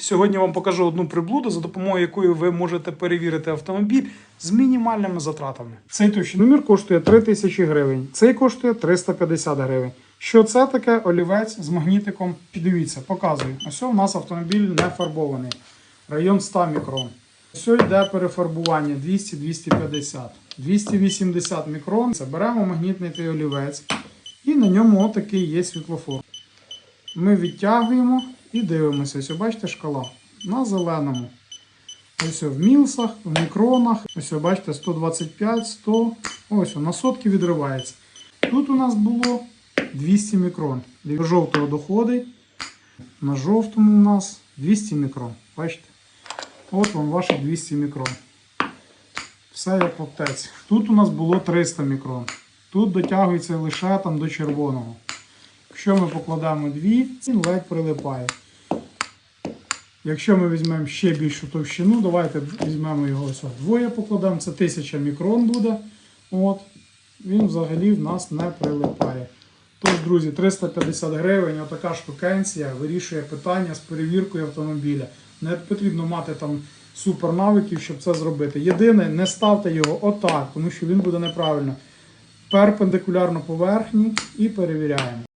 Сьогодні вам покажу одну приблуду, за допомогою якої ви можете перевірити автомобіль з мінімальними затратами. Цей товщиномір коштує 3 тисячі гривень, цей коштує 350 гривень. Що це таке? Олівець з магнітиком. Дивіться, показую. Ось у нас автомобіль не фарбований. Район 100 мікрон. Ось йде перефарбування 200-250. 280 мікрон. Це беремо магнітний той олівець. І на ньому отакий є світлофор. Ми відтягуємо і дивимося. Ось бачите шкала на зеленому. Ось в мілсах, в мікронах. Ось бачите 125, 100. Ось на сотки відривається. Тут у нас було 200 мікрон. До жовтого доходить. На жовтому у нас 200 мікрон. Бачите? От вам ваші 200 мікрон. Все як в аптеці. Тут у нас було 300 мікрон. Тут дотягується лише там до червоного. Якщо ми покладемо дві, він ледь прилипає. Якщо ми візьмемо ще більшу товщину, давайте візьмемо його ось двоє покладемо, це 1000 мікрон буде. От. Він взагалі в нас не прилипає. Тож, друзі, 350 гривень, отака штукенція вирішує питання з перевіркою автомобіля. Не потрібно мати там супер навиків, щоб це зробити. Єдине, не ставте його отак, тому що він буде неправильно. Перпендикулярно поверхні і перевіряємо.